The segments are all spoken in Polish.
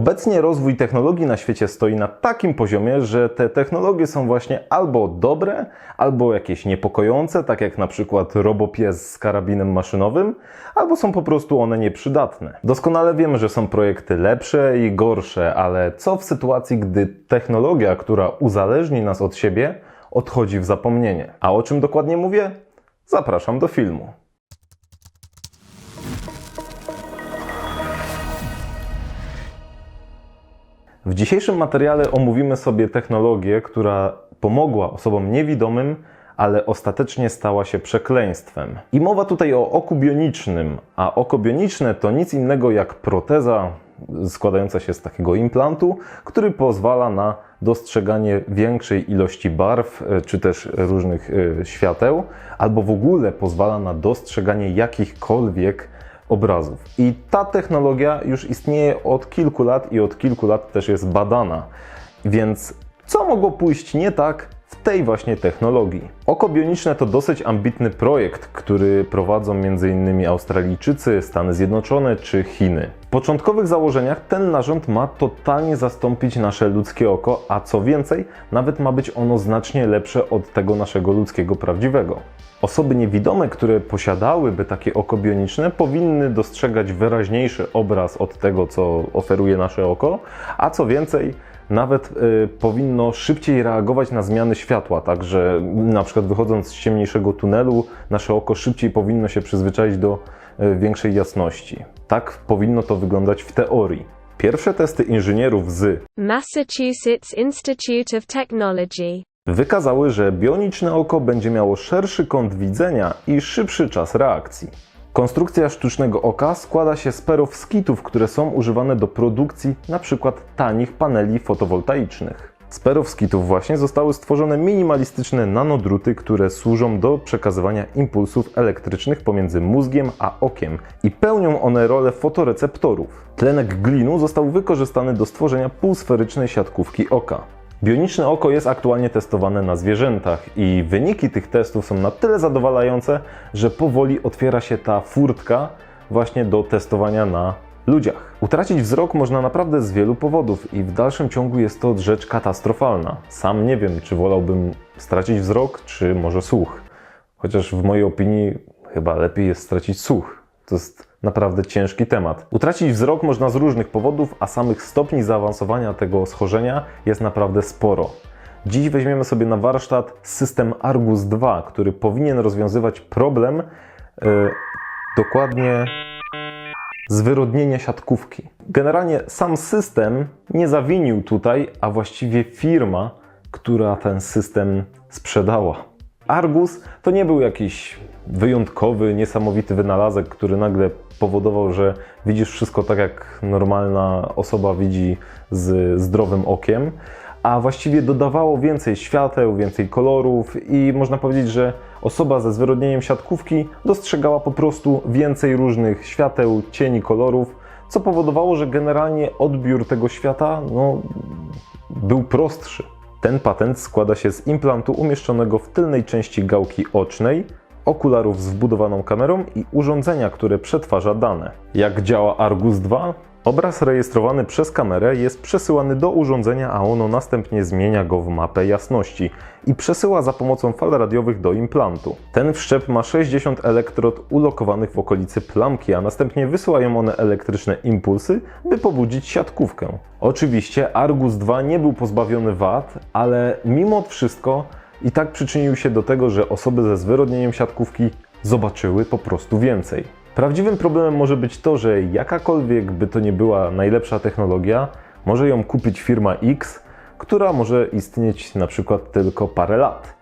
Obecnie rozwój technologii na świecie stoi na takim poziomie, że te technologie są właśnie albo dobre, albo jakieś niepokojące, tak jak na przykład robopies z karabinem maszynowym, albo są po prostu one nieprzydatne. Doskonale wiemy, że są projekty lepsze i gorsze, ale co w sytuacji, gdy technologia, która uzależni nas od siebie, odchodzi w zapomnienie? A o czym dokładnie mówię? Zapraszam do filmu. W dzisiejszym materiale omówimy sobie technologię, która pomogła osobom niewidomym, ale ostatecznie stała się przekleństwem. I mowa tutaj o oku bionicznym, a oko bioniczne to nic innego jak proteza składająca się z takiego implantu, który pozwala na dostrzeganie większej ilości barw, e, czy też różnych e, świateł, albo w ogóle pozwala na dostrzeganie jakichkolwiek obrazów. I ta technologia już istnieje od kilku lat i od kilku lat też jest badana. Więc co mogło pójść nie tak w tej właśnie technologii? Oko bioniczne to dosyć ambitny projekt, który prowadzą m.in. Australijczycy, Stany Zjednoczone czy Chiny. W początkowych założeniach ten narząd ma totalnie zastąpić nasze ludzkie oko, a co więcej, nawet ma być ono znacznie lepsze od tego naszego ludzkiego prawdziwego. Osoby niewidome, które posiadałyby takie oko bioniczne, powinny dostrzegać wyraźniejszy obraz od tego, co oferuje nasze oko, a co więcej, nawet y, powinno szybciej reagować na zmiany światła, także na przykład wychodząc z ciemniejszego tunelu, nasze oko szybciej powinno się przyzwyczaić do y, większej jasności. Tak powinno to wyglądać w teorii. Pierwsze testy inżynierów z Massachusetts Institute of Technology. wykazały, że bioniczne oko będzie miało szerszy kąt widzenia i szybszy czas reakcji. Konstrukcja sztucznego oka składa się z perowskitów, które są używane do produkcji np. tanich paneli fotowoltaicznych. Z perowskitów właśnie zostały stworzone minimalistyczne nanodruty, które służą do przekazywania impulsów elektrycznych pomiędzy mózgiem a okiem i pełnią one rolę fotoreceptorów. Tlenek glinu został wykorzystany do stworzenia półsferycznej siatkówki oka. Bioniczne oko jest aktualnie testowane na zwierzętach i wyniki tych testów są na tyle zadowalające, że powoli otwiera się ta furtka właśnie do testowania na ludziach. Utracić wzrok można naprawdę z wielu powodów i w dalszym ciągu jest to rzecz katastrofalna. Sam nie wiem, czy wolałbym stracić wzrok, czy może słuch. Chociaż w mojej opinii chyba lepiej jest stracić słuch. To jest naprawdę ciężki temat. Utracić wzrok można z różnych powodów, a samych stopni zaawansowania tego schorzenia jest naprawdę sporo. Dziś weźmiemy sobie na warsztat system Argus 2, który powinien rozwiązywać problem yy, dokładnie zwyrodnienia siatkówki. Generalnie sam system nie zawinił tutaj, a właściwie firma, która ten system sprzedała. Argus to nie był jakiś wyjątkowy, niesamowity wynalazek, który nagle powodował, że widzisz wszystko tak, jak normalna osoba widzi z zdrowym okiem, a właściwie dodawało więcej świateł, więcej kolorów i można powiedzieć, że osoba ze zwyrodnieniem siatkówki dostrzegała po prostu więcej różnych świateł, cieni, kolorów, co powodowało, że generalnie odbiór tego świata no, był prostszy. Ten patent składa się z implantu umieszczonego w tylnej części gałki ocznej, okularów z wbudowaną kamerą i urządzenia, które przetwarza dane. Jak działa Argus 2? Obraz rejestrowany przez kamerę jest przesyłany do urządzenia, a ono następnie zmienia go w mapę jasności i przesyła za pomocą fal radiowych do implantu. Ten wszczep ma 60 elektrod ulokowanych w okolicy plamki, a następnie wysyłają one elektryczne impulsy, by pobudzić siatkówkę. Oczywiście Argus 2 nie był pozbawiony wad, ale mimo wszystko i tak przyczynił się do tego, że osoby ze zwyrodnieniem siatkówki zobaczyły po prostu więcej. Prawdziwym problemem może być to, że jakakolwiek by to nie była najlepsza technologia, może ją kupić firma X, która może istnieć na przykład tylko parę lat.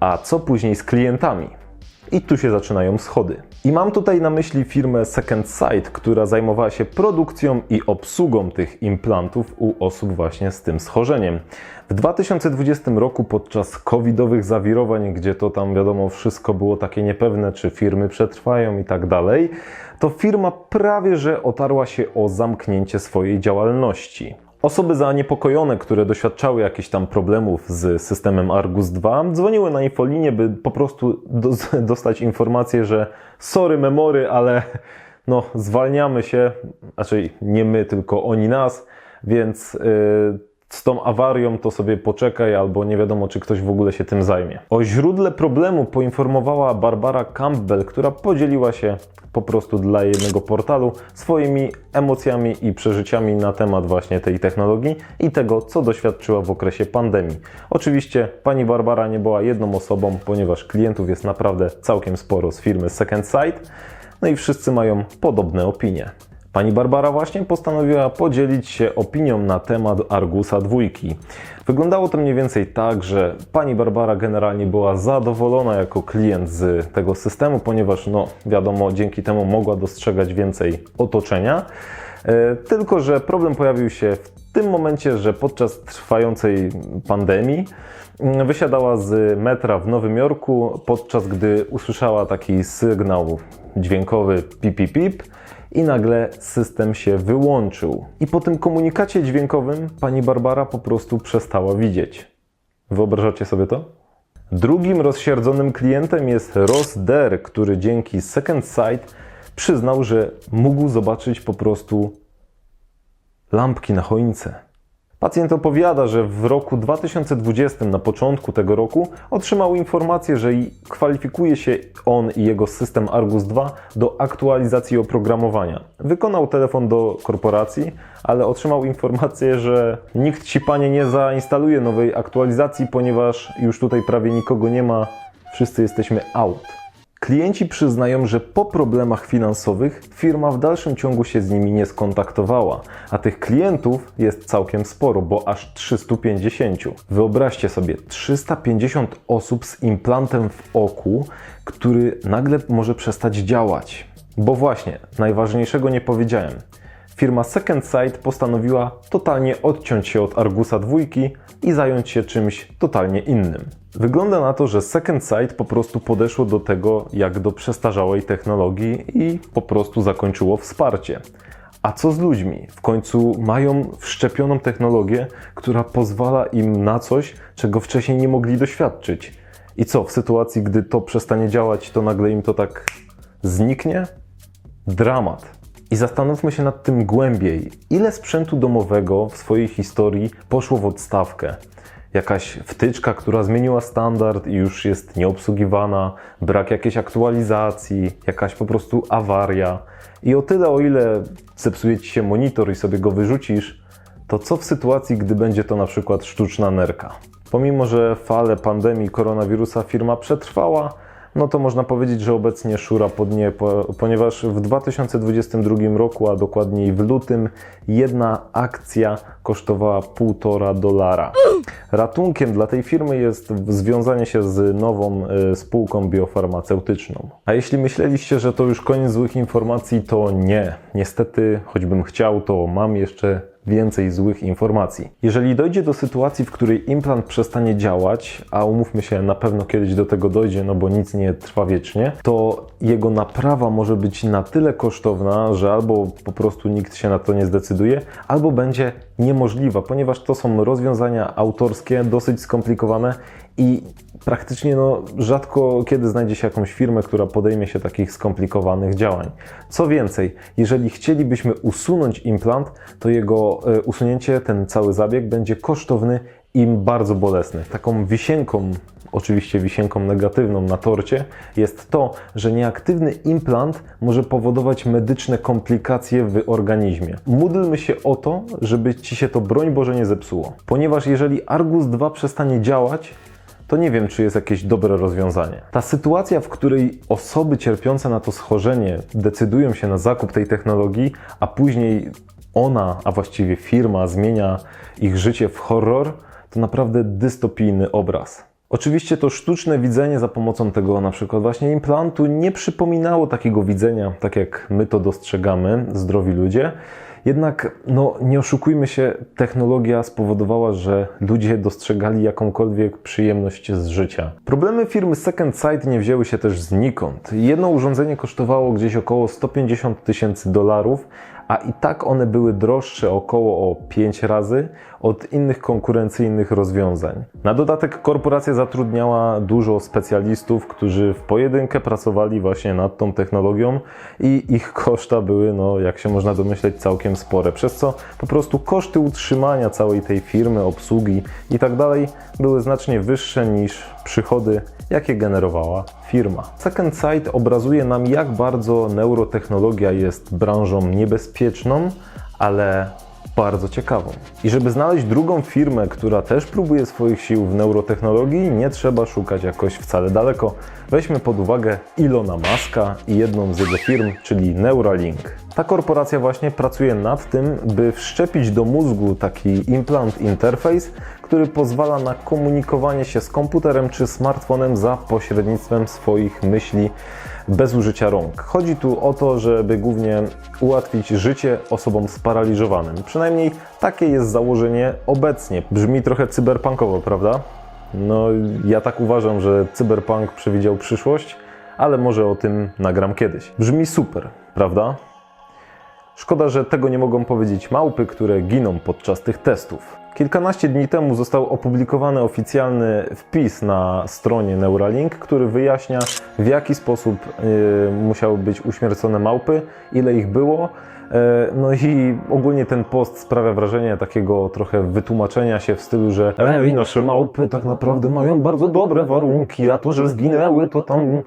A co później z klientami? I tu się zaczynają schody. I mam tutaj na myśli firmę Second Sight, która zajmowała się produkcją i obsługą tych implantów u osób właśnie z tym schorzeniem. W 2020 roku podczas covidowych zawirowań, gdzie to tam wiadomo wszystko było takie niepewne, czy firmy przetrwają i tak dalej, to firma prawie że otarła się o zamknięcie swojej działalności. Osoby zaniepokojone, które doświadczały jakichś tam problemów z systemem Argus 2, dzwoniły na infolinię, by po prostu do, dostać informację, że sorry memory, ale no zwalniamy się, znaczy nie my, tylko oni nas, więc yy, z tą awarią to sobie poczekaj, albo nie wiadomo, czy ktoś w ogóle się tym zajmie. O źródle problemu poinformowała Barbara Campbell, która podzieliła się po prostu dla jednego portalu swoimi emocjami i przeżyciami na temat właśnie tej technologii i tego, co doświadczyła w okresie pandemii. Oczywiście pani Barbara nie była jedną osobą, ponieważ klientów jest naprawdę całkiem sporo z firmy Second Sight, no i wszyscy mają podobne opinie. Pani Barbara właśnie postanowiła podzielić się opinią na temat Argusa dwójki. Wyglądało to mniej więcej tak, że pani Barbara generalnie była zadowolona jako klient z tego systemu, ponieważ no wiadomo, dzięki temu mogła dostrzegać więcej otoczenia. E, Tylko, że problem pojawił się w tym momencie, że podczas trwającej pandemii mm, wysiadała z metra w Nowym Jorku, podczas gdy usłyszała taki sygnał dźwiękowy pip pip pip i nagle system się wyłączył. I po tym komunikacie dźwiękowym pani Barbara po prostu przestała widzieć. Wyobrażacie sobie to? Drugim rozsierdzonym klientem jest Ross Der, który dzięki Second Sight przyznał, że mógł zobaczyć po prostu lampki na choince. Pacjent opowiada, że w roku 2020, na początku tego roku, otrzymał informację, że kwalifikuje się on i jego system Argus 2 do aktualizacji oprogramowania. Wykonał telefon do korporacji, ale otrzymał informację, że nikt ci panie nie zainstaluje nowej aktualizacji, ponieważ już tutaj prawie nikogo nie ma, wszyscy jesteśmy out. Klienci przyznają, że po problemach finansowych firma w dalszym ciągu się z nimi nie skontaktowała, a tych klientów jest całkiem sporo, bo aż 350. Wyobraźcie sobie, 350 osób z implantem w oku, który nagle może przestać działać. Bo właśnie, najważniejszego nie powiedziałem. Firma Second Sight postanowiła totalnie odciąć się od Argusa dwójki i zająć się czymś totalnie innym. Wygląda na to, że Second Sight po prostu podeszło do tego jak do przestarzałej technologii i po prostu zakończyło wsparcie. A co z ludźmi? W końcu mają wszczepioną technologię, która pozwala im na coś, czego wcześniej nie mogli doświadczyć. I co, w sytuacji, gdy to przestanie działać, to nagle im to tak zniknie? Dramat. I zastanówmy się nad tym głębiej. Ile sprzętu domowego w swojej historii poszło w odstawkę? Jakaś wtyczka, która zmieniła standard i już jest nieobsługiwana, brak jakiejś aktualizacji, jakaś po prostu awaria. I o tyle, o ile zepsuje ci się monitor i sobie go wyrzucisz, to co w sytuacji, gdy będzie to na przykład sztuczna nerka? Pomimo, że falę pandemii koronawirusa firma przetrwała, no to można powiedzieć, że obecnie szura po- ponieważ w 2022 roku, a dokładniej w lutym, jedna akcja kosztowała 1,5 dolara. Ratunkiem dla tej firmy jest związanie się z nową y, spółką biofarmaceutyczną. A jeśli myśleliście, że to już koniec złych informacji, to nie. Niestety, choćbym chciał, to mam jeszcze więcej złych informacji. Jeżeli dojdzie do sytuacji, w której implant przestanie działać, a umówmy się, na pewno kiedyś do tego dojdzie, no bo nic nie trwa wiecznie, to jego naprawa może być na tyle kosztowna, że albo po prostu nikt się na to nie zdecyduje, albo będzie niemożliwa, ponieważ to są rozwiązania autorskie, dosyć skomplikowane i praktycznie no, rzadko kiedy znajdzie się jakąś firmę, która podejmie się takich skomplikowanych działań. Co więcej, jeżeli chcielibyśmy usunąć implant, to jego e, usunięcie, ten cały zabieg będzie kosztowny i bardzo bolesny. Taką wisienką, oczywiście wisienką negatywną na torcie, jest to, że nieaktywny implant może powodować medyczne komplikacje w organizmie. Módlmy się o to, żeby ci się to broń Boże nie zepsuło. Ponieważ jeżeli Argus 2 przestanie działać, to nie wiem, czy jest jakieś dobre rozwiązanie. Ta sytuacja, w której osoby cierpiące na to schorzenie decydują się na zakup tej technologii, a później ona, a właściwie firma zmienia ich życie w horror, to naprawdę dystopijny obraz. Oczywiście to sztuczne widzenie za pomocą tego na przykład właśnie implantu nie przypominało takiego widzenia, tak jak my to dostrzegamy, zdrowi ludzie. Jednak, no, nie oszukujmy się, technologia spowodowała, że ludzie dostrzegali jakąkolwiek przyjemność z życia. Problemy firmy Second Sight nie wzięły się też znikąd. Jedno urządzenie kosztowało gdzieś około 150 tysięcy dolarów, a i tak one były droższe około o 5 razy od innych konkurencyjnych rozwiązań. Na dodatek korporacja zatrudniała dużo specjalistów, którzy w pojedynkę pracowali właśnie nad tą technologią i ich koszta były, no jak się można domyśleć, całkiem spore, przez co po prostu koszty utrzymania całej tej firmy, obsługi i tak dalej były znacznie wyższe niż przychody, jakie generowała firma. Second Sight obrazuje nam, jak bardzo neurotechnologia jest branżą niebezpieczną, ale bardzo ciekawą. I żeby znaleźć drugą firmę, która też próbuje swoich sił w neurotechnologii, nie trzeba szukać jakoś wcale daleko. Weźmy pod uwagę Ilona Maska i jedną z jego firm, czyli Neuralink. Ta korporacja właśnie pracuje nad tym, by wszczepić do mózgu taki implant interface, który pozwala na komunikowanie się z komputerem czy smartfonem za pośrednictwem swoich myśli bez użycia rąk. Chodzi tu o to, żeby głównie ułatwić życie osobom sparaliżowanym. Przynajmniej takie jest założenie obecnie. Brzmi trochę cyberpunkowo, prawda? No, ja tak uważam, że cyberpunk przewidział przyszłość, ale może o tym nagram kiedyś. Brzmi super, prawda? Szkoda, że tego nie mogą powiedzieć małpy, które giną podczas tych testów. Kilkanaście dni temu został opublikowany oficjalny wpis na stronie Neuralink, który wyjaśnia w jaki sposób y, musiały być uśmiercone małpy, ile ich było. E, No i ogólnie ten post sprawia wrażenie takiego trochę wytłumaczenia się w stylu, że Ej, nasze małpy tak naprawdę mają bardzo dobre warunki, a to, że zginęły, to tam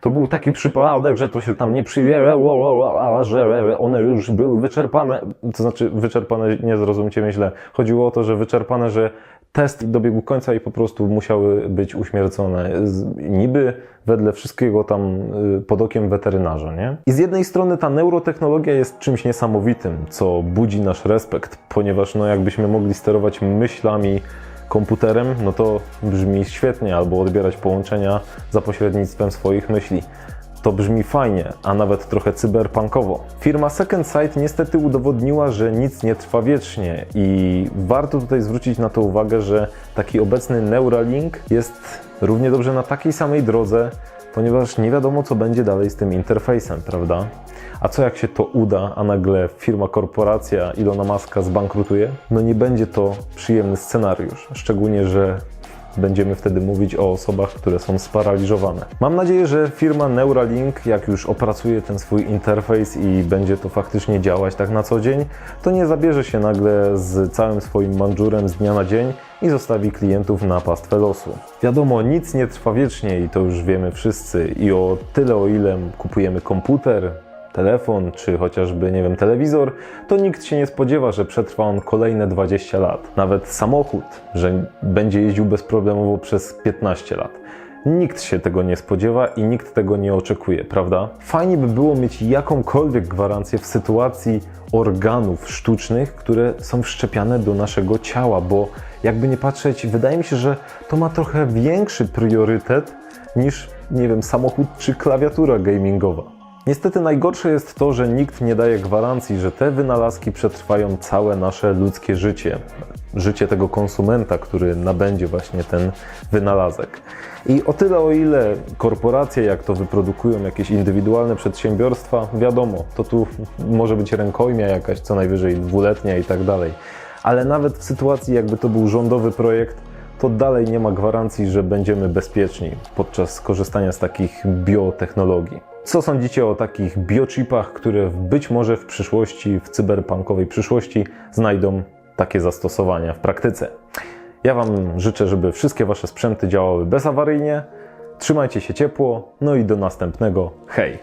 to był taki przypadek, że to się tam nie przyjęło, a że one już były wyczerpane. To znaczy, wyczerpane, nie zrozumcie mnie źle. Chodziło o to, że wyczerpane, że test dobiegł końca i po prostu musiały być uśmiercone. Niby wedle wszystkiego tam y, pod okiem weterynarza, nie? I z jednej strony ta neurotechnologia jest czymś niesamowitym, co budzi nasz respekt, ponieważ no jakbyśmy mogli sterować myślami komputerem, no to brzmi świetnie, albo odbierać połączenia za pośrednictwem swoich myśli. To brzmi fajnie, a nawet trochę cyberpunkowo. Firma Second Sight niestety udowodniła, że nic nie trwa wiecznie i warto tutaj zwrócić na to uwagę, że taki obecny Neuralink jest równie dobrze na takiej samej drodze, ponieważ nie wiadomo co będzie dalej z tym interfejsem, prawda? A co jak się to uda, a nagle firma, korporacja Ilona Maska zbankrutuje? No nie będzie to przyjemny scenariusz, szczególnie, że będziemy wtedy mówić o osobach, które są sparaliżowane. Mam nadzieję, że firma Neuralink, jak już opracuje ten swój interfejs i będzie to faktycznie działać tak na co dzień, to nie zabierze się nagle z całym swoim manżurem z dnia na dzień i zostawi klientów na pastwę losu. Wiadomo, nic nie trwa wiecznie i to już wiemy wszyscy i o tyle o ile kupujemy komputer, telefon czy chociażby, nie wiem, telewizor, to nikt się nie spodziewa, że przetrwa on kolejne 20 lat. Nawet samochód, że będzie jeździł bezproblemowo przez 15 lat. Nikt się tego nie spodziewa i nikt tego nie oczekuje, prawda? Fajnie by było mieć jakąkolwiek gwarancję w sytuacji organów sztucznych, które są wszczepiane do naszego ciała, bo jakby nie patrzeć, wydaje mi się, że to ma trochę większy priorytet niż, nie wiem, samochód czy klawiatura gamingowa. Niestety najgorsze jest to, że nikt nie daje gwarancji, że te wynalazki przetrwają całe nasze ludzkie życie. Życie tego konsumenta, który nabędzie właśnie ten wynalazek. I o tyle, o ile korporacje, jak to wyprodukują jakieś indywidualne przedsiębiorstwa, wiadomo, to tu może być rękojmia jakaś, co najwyżej dwuletnia i tak dalej. Ale nawet w sytuacji, jakby to był rządowy projekt, to dalej nie ma gwarancji, że będziemy bezpieczni podczas korzystania z takich biotechnologii. Co sądzicie o takich biochipach, które być może w przyszłości, w cyberpunkowej przyszłości, znajdą takie zastosowania w praktyce? Ja Wam życzę, żeby wszystkie Wasze sprzęty działały bezawaryjnie. Trzymajcie się ciepło, no i do następnego. Hej!